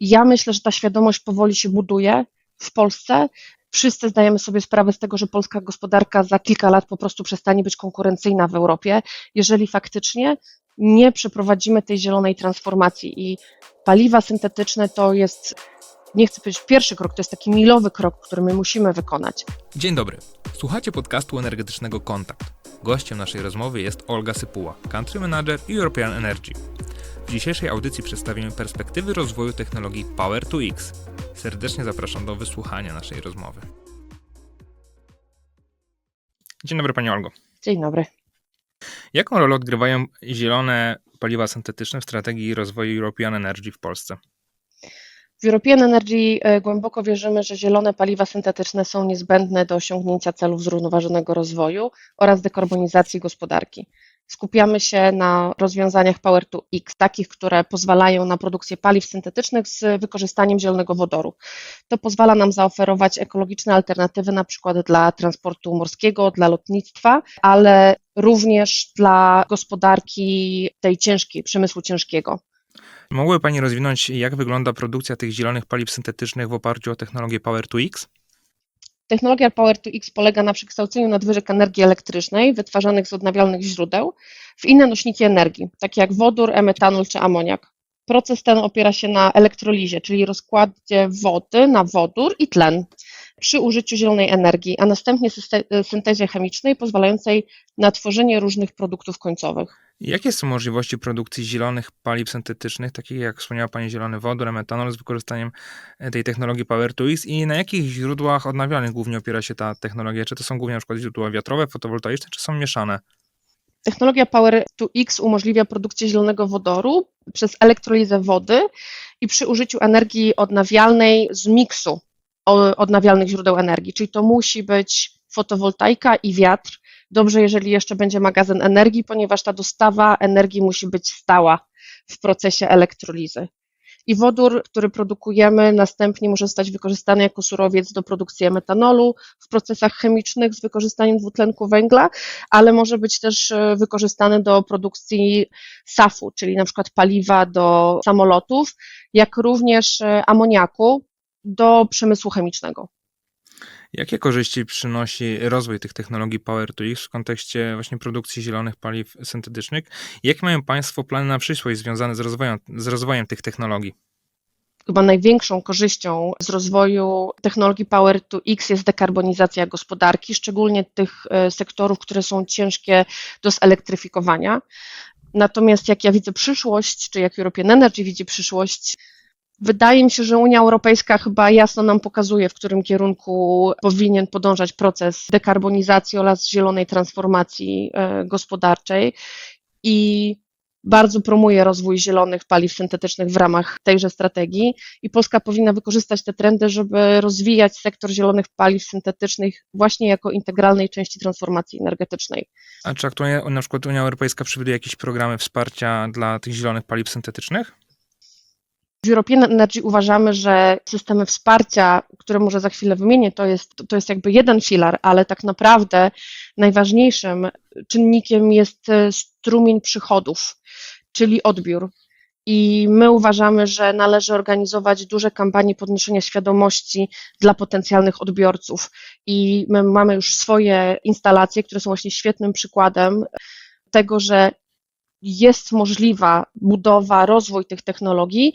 Ja myślę, że ta świadomość powoli się buduje w Polsce. Wszyscy zdajemy sobie sprawę z tego, że polska gospodarka za kilka lat po prostu przestanie być konkurencyjna w Europie, jeżeli faktycznie nie przeprowadzimy tej zielonej transformacji. I paliwa syntetyczne to jest, nie chcę powiedzieć pierwszy krok, to jest taki milowy krok, który my musimy wykonać. Dzień dobry. Słuchacie podcastu energetycznego Kontakt. Gościem naszej rozmowy jest Olga Sypuła, Country Manager European Energy. W dzisiejszej audycji przedstawimy perspektywy rozwoju technologii Power to X. Serdecznie zapraszam do wysłuchania naszej rozmowy. Dzień dobry Pani Olgo. Dzień dobry. Jaką rolę odgrywają zielone paliwa syntetyczne w strategii rozwoju European Energy w Polsce? W European Energy e, głęboko wierzymy, że zielone paliwa syntetyczne są niezbędne do osiągnięcia celów zrównoważonego rozwoju oraz dekarbonizacji gospodarki. Skupiamy się na rozwiązaniach Power to X, takich, które pozwalają na produkcję paliw syntetycznych z wykorzystaniem zielonego wodoru. To pozwala nam zaoferować ekologiczne alternatywy, na przykład dla transportu morskiego, dla lotnictwa, ale również dla gospodarki tej ciężkiej, przemysłu ciężkiego. Mogłaby Pani rozwinąć, jak wygląda produkcja tych zielonych paliw syntetycznych w oparciu o technologię Power to X? Technologia Power to X polega na przekształceniu nadwyżek energii elektrycznej wytwarzanych z odnawialnych źródeł w inne nośniki energii, takie jak wodór, emetanol czy amoniak. Proces ten opiera się na elektrolizie, czyli rozkładzie wody na wodór i tlen przy użyciu zielonej energii, a następnie syntezie chemicznej pozwalającej na tworzenie różnych produktów końcowych. Jakie są możliwości produkcji zielonych paliw syntetycznych, takich jak wspomniała Pani zielony wodór, metanol z wykorzystaniem e, tej technologii Power to X i na jakich źródłach odnawialnych głównie opiera się ta technologia? Czy to są głównie na przykład źródła wiatrowe, fotowoltaiczne, czy są mieszane? Technologia Power to X umożliwia produkcję zielonego wodoru przez elektrolizę wody i przy użyciu energii odnawialnej z miksu odnawialnych źródeł energii, czyli to musi być fotowoltaika i wiatr. Dobrze, jeżeli jeszcze będzie magazyn energii, ponieważ ta dostawa energii musi być stała w procesie elektrolizy. I wodór, który produkujemy, następnie może zostać wykorzystany jako surowiec do produkcji metanolu w procesach chemicznych z wykorzystaniem dwutlenku węgla, ale może być też e, wykorzystany do produkcji SAF-u, czyli na przykład paliwa do samolotów, jak również e, amoniaku, do przemysłu chemicznego. Jakie korzyści przynosi rozwój tych technologii Power to X w kontekście właśnie produkcji zielonych paliw syntetycznych? Jakie mają Państwo plany na przyszłość związane z rozwojem, z rozwojem tych technologii? Chyba największą korzyścią z rozwoju technologii Power to X jest dekarbonizacja gospodarki, szczególnie tych e, sektorów, które są ciężkie do zelektryfikowania. Natomiast jak ja widzę przyszłość, czy jak European Energy widzi przyszłość, Wydaje mi się, że Unia Europejska chyba jasno nam pokazuje, w którym kierunku powinien podążać proces dekarbonizacji oraz zielonej transformacji e, gospodarczej i bardzo promuje rozwój zielonych paliw syntetycznych w ramach tejże strategii i Polska powinna wykorzystać te trendy, żeby rozwijać sektor zielonych paliw syntetycznych właśnie jako integralnej części transformacji energetycznej. A czy aktualnie na przykład Unia Europejska przewiduje jakieś programy wsparcia dla tych zielonych paliw syntetycznych? W European Energy uważamy, że systemy wsparcia, które może za chwilę wymienię, to jest, to jest jakby jeden filar, ale tak naprawdę najważniejszym czynnikiem jest e, strumień przychodów, czyli odbiór. I my uważamy, że należy organizować duże kampanie podnoszenia świadomości dla potencjalnych odbiorców. I my mamy już swoje instalacje, które są właśnie świetnym przykładem tego, że jest możliwa budowa, rozwój tych technologii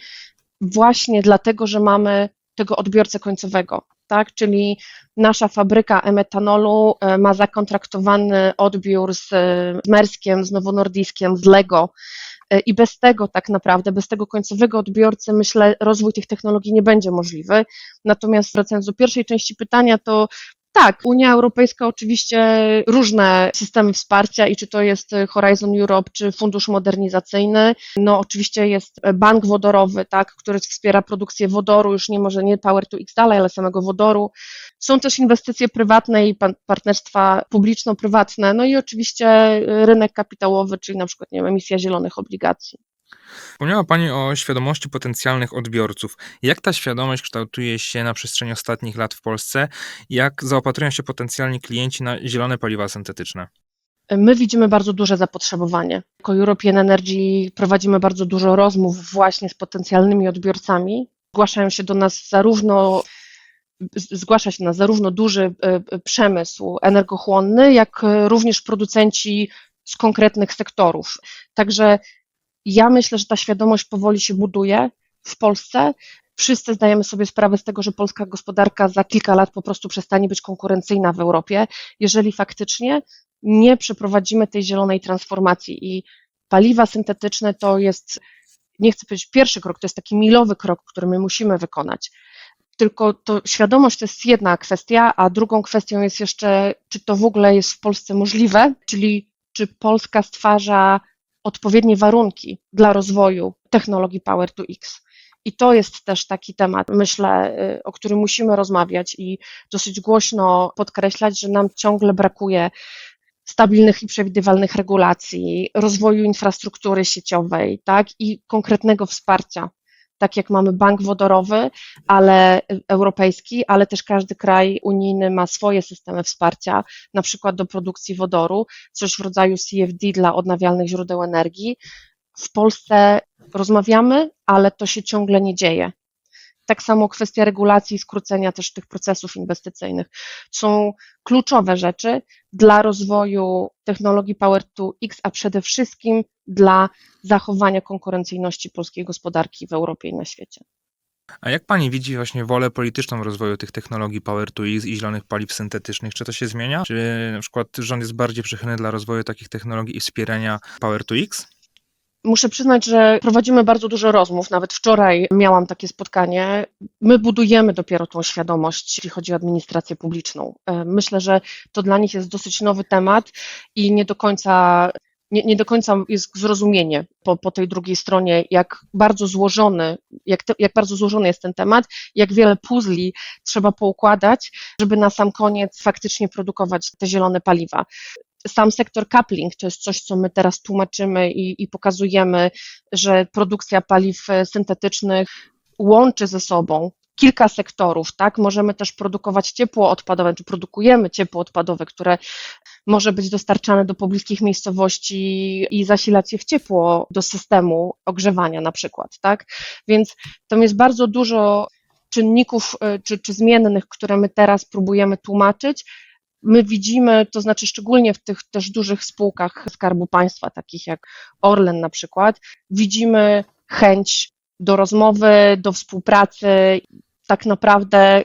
właśnie dlatego, że mamy tego odbiorcę końcowego. Tak, czyli nasza fabryka emetanolu e, ma zakontraktowany odbiór z, z Merskiem, z Nowonordiskiem, z Lego, e, i bez tego tak naprawdę, bez tego końcowego odbiorcy, myślę, rozwój tych technologii nie będzie możliwy. Natomiast wracając do pierwszej części pytania, to tak, Unia Europejska oczywiście różne systemy wsparcia i czy to jest Horizon Europe, czy Fundusz Modernizacyjny. No oczywiście jest bank wodorowy, tak, który wspiera produkcję wodoru, już nie może nie Power to X dalej, ale samego wodoru. Są też inwestycje prywatne i partnerstwa publiczno-prywatne, no i oczywiście rynek kapitałowy, czyli na przykład nie wiem, emisja zielonych obligacji. Wspomniała Pani o świadomości potencjalnych odbiorców. Jak ta świadomość kształtuje się na przestrzeni ostatnich lat w Polsce? Jak zaopatrują się potencjalni klienci na zielone paliwa syntetyczne? My widzimy bardzo duże zapotrzebowanie. Jako European Energy prowadzimy bardzo dużo rozmów właśnie z potencjalnymi odbiorcami zgłaszają się do nas zarówno zgłasza się nas zarówno duży przemysł energochłonny, jak również producenci z konkretnych sektorów. Także ja myślę, że ta świadomość powoli się buduje w Polsce. Wszyscy zdajemy sobie sprawę z tego, że polska gospodarka za kilka lat po prostu przestanie być konkurencyjna w Europie, jeżeli faktycznie nie przeprowadzimy tej zielonej transformacji. I paliwa syntetyczne to jest, nie chcę powiedzieć pierwszy krok, to jest taki milowy krok, który my musimy wykonać. Tylko to świadomość to jest jedna kwestia, a drugą kwestią jest jeszcze, czy to w ogóle jest w Polsce możliwe, czyli czy Polska stwarza odpowiednie warunki dla rozwoju technologii Power to X. I to jest też taki temat, myślę, y, o którym musimy rozmawiać i dosyć głośno podkreślać, że nam ciągle brakuje stabilnych i przewidywalnych regulacji, rozwoju infrastruktury sieciowej, tak, i konkretnego wsparcia tak jak mamy bank wodorowy, ale europejski, ale też każdy kraj unijny ma swoje systemy wsparcia, na przykład do produkcji wodoru, coś w rodzaju CFD dla odnawialnych źródeł energii. W Polsce rozmawiamy, ale to się ciągle nie dzieje. Tak samo kwestia regulacji i skrócenia też tych procesów inwestycyjnych są kluczowe rzeczy dla rozwoju technologii Power to X, a przede wszystkim dla zachowania konkurencyjności polskiej gospodarki w Europie i na świecie. A jak pani widzi właśnie wolę polityczną rozwoju tych technologii Power to X i zielonych paliw syntetycznych? Czy to się zmienia? Czy na przykład rząd jest bardziej przychylny dla rozwoju takich technologii i wspierania Power to X? Muszę przyznać, że prowadzimy bardzo dużo rozmów. Nawet wczoraj miałam takie spotkanie. My budujemy dopiero tą świadomość, jeśli chodzi o administrację publiczną. E, myślę, że to dla nich jest dosyć nowy temat i nie do końca nie, nie do końca jest zrozumienie po, po tej drugiej stronie, jak bardzo złożony, jak, te, jak bardzo złożony jest ten temat, jak wiele puzli trzeba poukładać, żeby na sam koniec faktycznie produkować te zielone paliwa sam sektor coupling to jest coś, co my teraz tłumaczymy i, i, pokazujemy, że produkcja paliw syntetycznych łączy ze sobą kilka sektorów, tak? Możemy też produkować ciepło odpadowe, czy produkujemy ciepło odpadowe, które może być dostarczane do pobliskich miejscowości i zasilać je w ciepło do systemu ogrzewania na przykład, tak? Więc tam jest bardzo dużo czynników y, czy, czy zmiennych, które my teraz próbujemy tłumaczyć. My widzimy, to znaczy szczególnie w tych też dużych spółkach Skarbu Państwa, takich jak Orlen na przykład, widzimy chęć do rozmowy, do współpracy. Tak naprawdę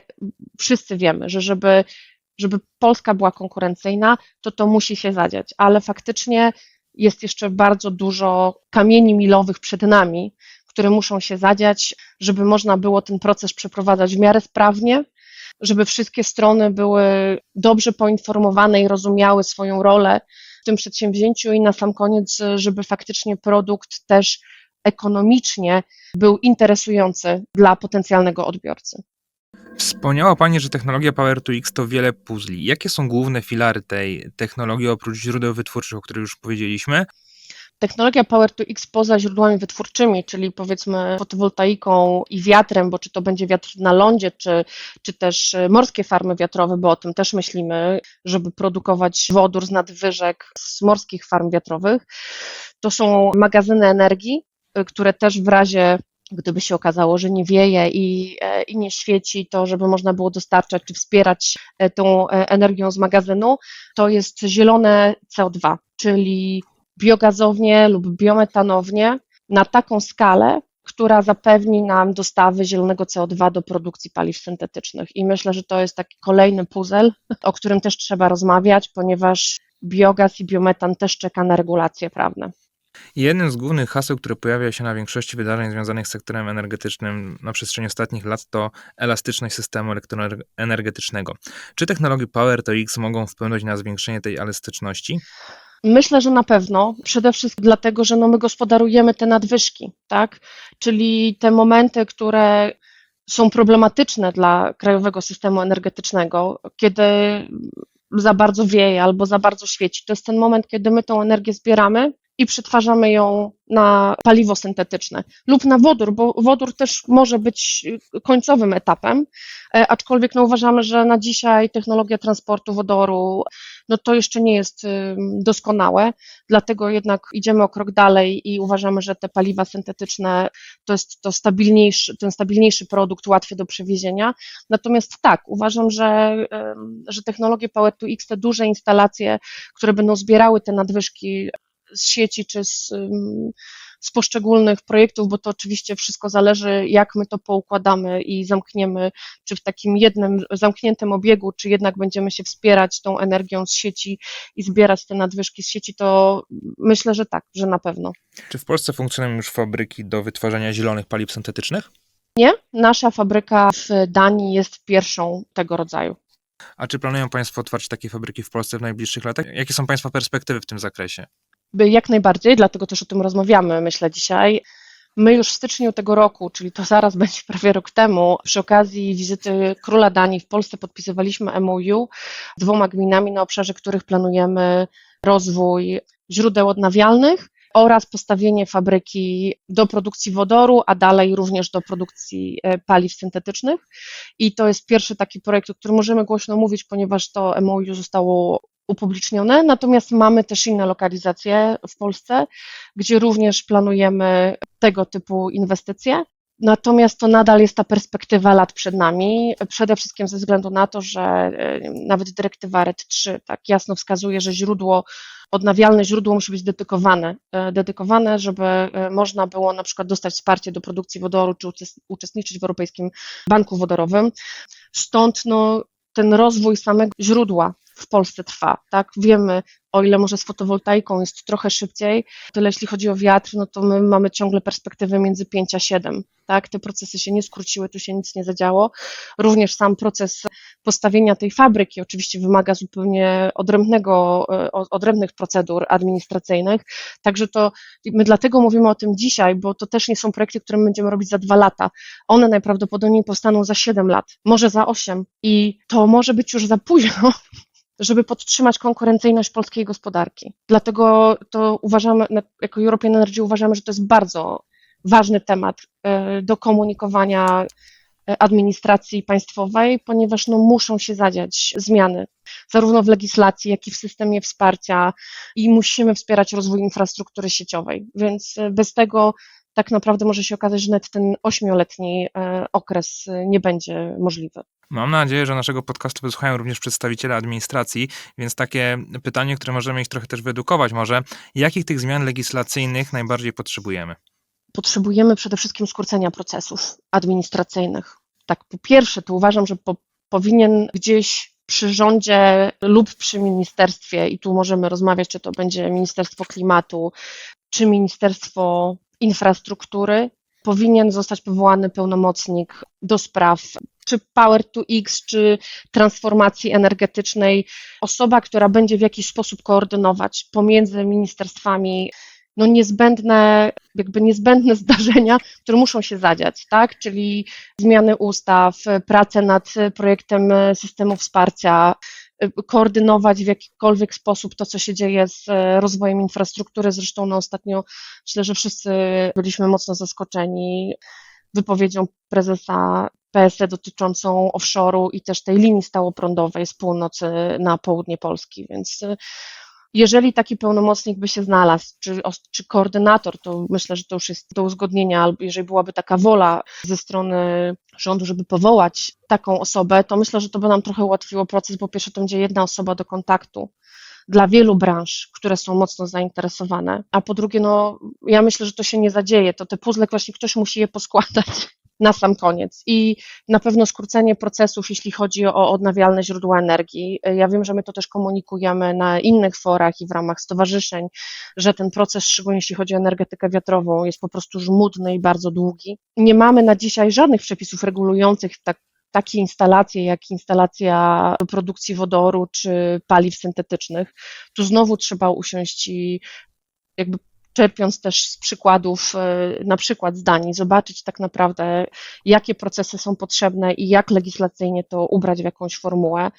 wszyscy wiemy, że żeby żeby Polska była konkurencyjna, to to musi się zadziać, ale faktycznie jest jeszcze bardzo dużo kamieni milowych przed nami, które muszą się zadziać, żeby można było ten proces przeprowadzać w miarę sprawnie, żeby wszystkie strony były dobrze poinformowane i rozumiały swoją rolę w tym przedsięwzięciu i na sam koniec, żeby faktycznie produkt też ekonomicznie był interesujący dla potencjalnego odbiorcy. Wspomniała Pani, że technologia Power to X to wiele puzli. Jakie są główne filary tej technologii oprócz źródeł wytwórczych, o których już powiedzieliśmy? Technologia Power to X poza źródłami wytwórczymi, czyli powiedzmy fotowoltaiką i wiatrem, bo czy to będzie wiatr na lądzie, czy, czy też morskie farmy wiatrowe, bo o tym też myślimy, żeby produkować wodór z nadwyżek z morskich farm wiatrowych. To są magazyny energii, które też w razie gdyby się okazało, że nie wieje i, e, i nie świeci, to żeby można było dostarczać czy wspierać e, tą e, energią z magazynu, to jest zielone CO2, czyli biogazownie lub biometanownie na taką skalę, która zapewni nam dostawy zielonego CO2 do produkcji paliw syntetycznych. I myślę, że to jest taki kolejny puzzle, o którym też trzeba rozmawiać, ponieważ biogaz i biometan też czeka na regulacje prawne. Jednym z głównych haseł, które pojawia się na większości wydarzeń związanych z sektorem energetycznym na przestrzeni ostatnich lat, to elastyczność systemu elektroenergetycznego. Czy technologie Power to X mogą wpłynąć na zwiększenie tej elastyczności? Myślę, że na pewno. Przede wszystkim dlatego, że no my gospodarujemy te nadwyżki, tak? Czyli te momenty, które są problematyczne dla krajowego systemu energetycznego, kiedy za bardzo wieje albo za bardzo świeci. To jest ten moment, kiedy my tą energię zbieramy i przetwarzamy ją na paliwo syntetyczne lub na wodór, bo wodór też może być końcowym etapem, e, aczkolwiek no, uważamy, że na dzisiaj technologia transportu wodoru no to jeszcze nie jest doskonałe, dlatego jednak idziemy o krok dalej i uważamy, że te paliwa syntetyczne to jest to stabilniejszy, ten stabilniejszy produkt, łatwy do przewiezienia. Natomiast tak, uważam, że, że technologie Power to X, te duże instalacje, które będą zbierały te nadwyżki z sieci czy z, z poszczególnych projektów, bo to oczywiście wszystko zależy, jak my to poukładamy i zamkniemy, czy w takim jednym zamkniętym obiegu, czy jednak będziemy się wspierać tą energią z sieci i zbierać te nadwyżki z sieci, to myślę, że tak, że na pewno. Czy w Polsce funkcjonują już fabryki do wytwarzania zielonych paliw syntetycznych? Nie, nasza fabryka w Danii jest pierwszą tego rodzaju. A czy planują Państwo otwarcie takiej fabryki w Polsce w najbliższych latach? Jakie są Państwa perspektywy w tym zakresie? Jak najbardziej, dlatego też o tym rozmawiamy, myślę dzisiaj. My już w styczniu tego roku, czyli to zaraz będzie prawie rok temu, przy okazji wizyty króla Danii w Polsce podpisywaliśmy MOU dwoma gminami, na obszarze których planujemy rozwój źródeł odnawialnych oraz postawienie fabryki do produkcji wodoru, a dalej również do produkcji e, paliw syntetycznych. I to jest pierwszy taki projekt, o którym możemy głośno mówić, ponieważ to MOU zostało upublicznione, natomiast mamy też inne lokalizacje w Polsce, gdzie również planujemy tego typu inwestycje. Natomiast to nadal jest ta perspektywa lat przed nami, przede wszystkim ze względu na to, że e, nawet dyrektywa RED 3 tak jasno wskazuje, że źródło, odnawialne źródło musi być dedykowane, e, dedykowane, żeby e, można było na przykład dostać wsparcie do produkcji wodoru, czy uczestniczyć w Europejskim Banku Wodorowym. Stąd no, ten rozwój samego źródła w Polsce trwa, tak? Wiemy, o ile może z fotowoltaiką jest trochę szybciej, tyle jeśli chodzi o wiatr, no to my mamy ciągle perspektywę między 5 a 7, tak? Te procesy się nie skróciły, tu się nic nie zadziało. Również sam proces postawienia tej fabryki oczywiście wymaga zupełnie odrębnego, e, odrębnych procedur administracyjnych, także to my dlatego mówimy o tym dzisiaj, bo to też nie są projekty, które my będziemy robić za dwa lata. One najprawdopodobniej powstaną za 7 lat, może za 8 i to może być już za późno, żeby podtrzymać konkurencyjność polskiej gospodarki. Dlatego to uważamy, jako European Energy uważamy, że to jest bardzo ważny temat e, do komunikowania e, administracji państwowej, ponieważ no, muszą się zadziać zmiany, zarówno w legislacji, jak i w systemie wsparcia i musimy wspierać rozwój infrastruktury sieciowej. Więc e, bez tego tak naprawdę może się okazać, że nawet ten ośmioletni okres nie będzie możliwy. Mam nadzieję, że naszego podcastu wysłuchają również przedstawiciele administracji, więc takie pytanie, które możemy ich trochę też wyedukować może, jakich tych zmian legislacyjnych najbardziej potrzebujemy? Potrzebujemy przede wszystkim skrócenia procesów administracyjnych. Tak, po pierwsze, to uważam, że po, powinien gdzieś przy rządzie lub przy ministerstwie, i tu możemy rozmawiać, czy to będzie Ministerstwo Klimatu, czy Ministerstwo Infrastruktury, powinien zostać powołany pełnomocnik do spraw czy Power to X, czy transformacji energetycznej, osoba, która będzie w jakiś sposób koordynować pomiędzy ministerstwami no niezbędne, jakby niezbędne zdarzenia, które muszą się zadziać, tak? Czyli zmiany ustaw, prace nad projektem systemu wsparcia, koordynować w jakikolwiek sposób to, co się dzieje z rozwojem infrastruktury. Zresztą no, ostatnio myślę, że wszyscy byliśmy mocno zaskoczeni wypowiedzią prezesa PSE dotyczącą offshore'u i też tej linii stałoprądowej z północy na południe Polski, więc y, jeżeli taki pełnomocnik by się znalazł, czy, czy koordynator, to myślę, że to już jest do uzgodnienia, albo jeżeli byłaby taka wola ze strony rządu, żeby powołać taką osobę, to myślę, że to by nam trochę ułatwiło proces, bo pierwsze to będzie jedna osoba do kontaktu dla wielu branż, które są mocno zainteresowane, a po drugie, no ja myślę, że to się nie zadzieje, to te puzzle właśnie ktoś musi je poskładać na sam koniec. I na pewno skrócenie procesów, jeśli chodzi o odnawialne źródła energii. Ja wiem, że my to też komunikujemy na innych forach i w ramach stowarzyszeń, że ten proces, szczególnie jeśli chodzi o energetykę wiatrową, jest po prostu żmudny i bardzo długi. Nie mamy na dzisiaj żadnych przepisów regulujących tak takie instalacje jak instalacja produkcji wodoru czy paliw syntetycznych, tu znowu trzeba usiąść i jakby czerpiąc też z przykładów, y, na przykład z Danii, zobaczyć tak naprawdę, jakie procesy są potrzebne i jak legislacyjnie to ubrać w jakąś formułę.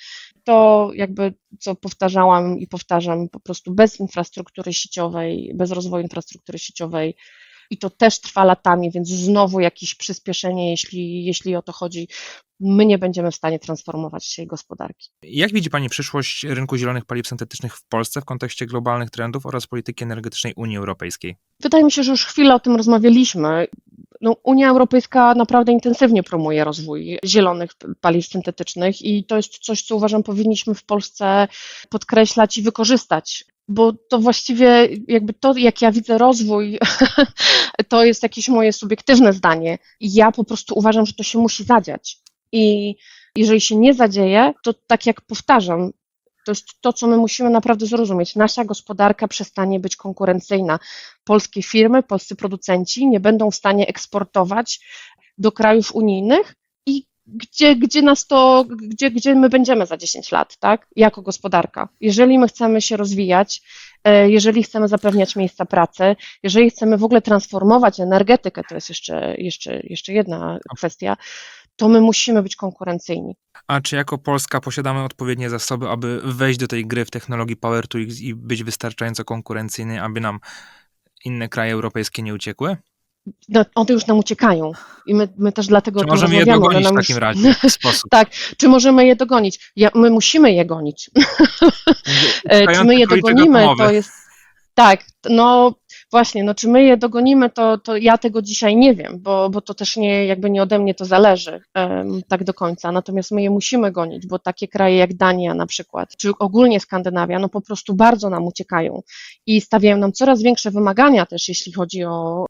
To jakby, co powtarzałam i powtarzam, po prostu bez infrastruktury sieciowej, bez rozwoju infrastruktury sieciowej i to też trwa latami, więc znowu jakieś przyspieszenie, jeśli, jeśli o to chodzi, my nie będziemy w stanie transformować się gospodarki. Jak widzi Pani przyszłość rynku zielonych paliw syntetycznych w Polsce w kontekście globalnych trendów oraz polityki energetycznej Unii Europejskiej? Wydaje mi się, że już chwilę o tym rozmawialiśmy. No, Unia Europejska naprawdę intensywnie promuje rozwój zielonych paliw syntetycznych i to jest coś, co uważam powinniśmy w Polsce podkreślać i wykorzystać. Bo to właściwie jakby to, jak ja widzę rozwój, to jest jakieś moje subiektywne zdanie. Ja po prostu uważam, że to się musi zadziać. I jeżeli się nie zadzieje, to tak jak powtarzam, to jest to, co my musimy naprawdę zrozumieć. Nasza gospodarka przestanie być konkurencyjna. Polskie firmy, polscy producenci nie będą w stanie eksportować do krajów unijnych gdzie, gdzie nas to, gdzie, gdzie my będziemy za 10 lat, tak? Jako gospodarka. Jeżeli my chcemy się rozwijać, e, jeżeli chcemy zapewniać miejsca pracy, jeżeli chcemy w ogóle transformować energetykę, to jest jeszcze, jeszcze, jeszcze jedna kwestia, to my musimy być konkurencyjni. A czy jako Polska posiadamy odpowiednie zasoby, aby wejść do tej gry w technologii Power to X i być wystarczająco konkurencyjny, aby nam inne kraje europejskie nie uciekły? No, one już nam uciekają i my, my też dlatego Czy możemy je dogonić w takim już- razie w sposób? Tak, czy możemy je dogonić? Ja, my musimy je gonić. E, Czy my je dogonimy, to jest. Tak, no właśnie, no czy my je dogonimy, to, to ja tego dzisiaj nie wiem, bo, bo to też nie, jakby nie ode mnie to zależy em, tak do końca. Natomiast my je musimy gonić, bo takie kraje jak Dania na przykład, czy ogólnie Skandynawia, no po prostu bardzo nam uciekają i stawiają nam coraz większe wymagania też, jeśli chodzi o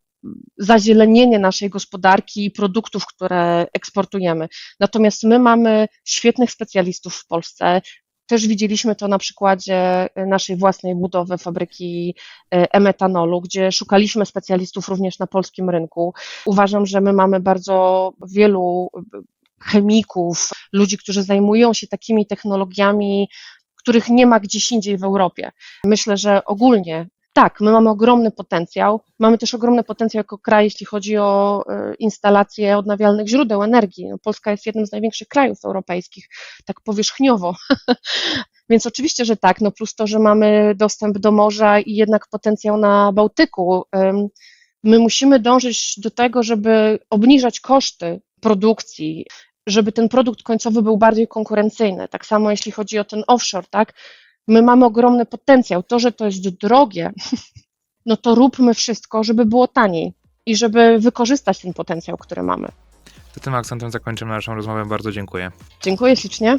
zazielenienie naszej gospodarki i produktów, które eksportujemy. Natomiast my mamy świetnych specjalistów w Polsce. Też widzieliśmy to na przykładzie naszej własnej budowy fabryki e, e-metanolu, gdzie szukaliśmy specjalistów również na polskim rynku. Uważam, że my mamy bardzo wielu chemików, ludzi, którzy zajmują się takimi technologiami, których nie ma gdzieś indziej w Europie. Myślę, że ogólnie tak, my mamy ogromny potencjał. Mamy też ogromny potencjał jako kraj, jeśli chodzi o e, instalacje odnawialnych źródeł energii. No, Polska jest jednym z największych krajów europejskich, tak powierzchniowo. Więc oczywiście, że tak, no plus to, że mamy dostęp do morza i jednak potencjał na Bałtyku. My musimy dążyć do tego, żeby obniżać koszty produkcji, żeby ten produkt końcowy był bardziej konkurencyjny. Tak samo jeśli chodzi o ten offshore, tak? My mamy ogromny potencjał. To, że to jest drogie, no to róbmy wszystko, żeby było taniej i żeby wykorzystać ten potencjał, który mamy. To tym akcentem zakończymy naszą rozmowę. Bardzo dziękuję. Dziękuję ślicznie.